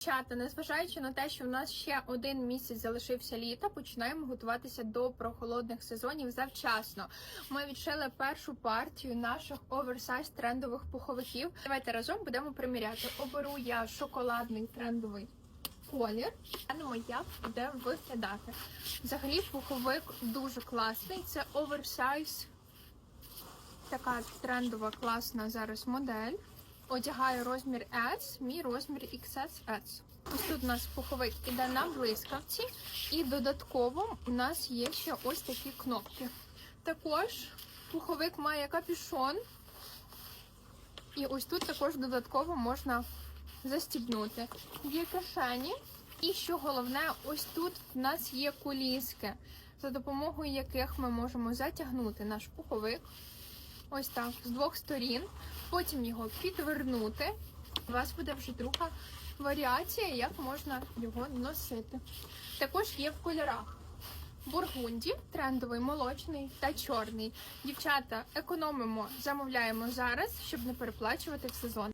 Дівчата, незважаючи на те, що в нас ще один місяць залишився літа, починаємо готуватися до прохолодних сезонів завчасно. Ми відшили першу партію наших оверсайз трендових пуховиків. Давайте разом будемо приміряти. Оберу я шоколадний трендовий колір. Глянемо, як буде виглядати. Взагалі, пуховик дуже класний. Це оверсайз. Така трендова класна зараз модель. Одягаю розмір S, мій розмір XSS. Ось тут у нас пуховик іде на блискавці, і додатково у нас є ще ось такі кнопки. Також пуховик має капюшон, і ось тут також додатково можна застібнути. Є кишені, і що головне, ось тут в нас є куліски, за допомогою яких ми можемо затягнути наш пуховик. Ось так, з двох сторін. Потім його підвернути. У вас буде вже друга варіація, як можна його носити. Також є в кольорах. Бургунді, трендовий, молочний та чорний. Дівчата, економимо, замовляємо зараз, щоб не переплачувати в сезон.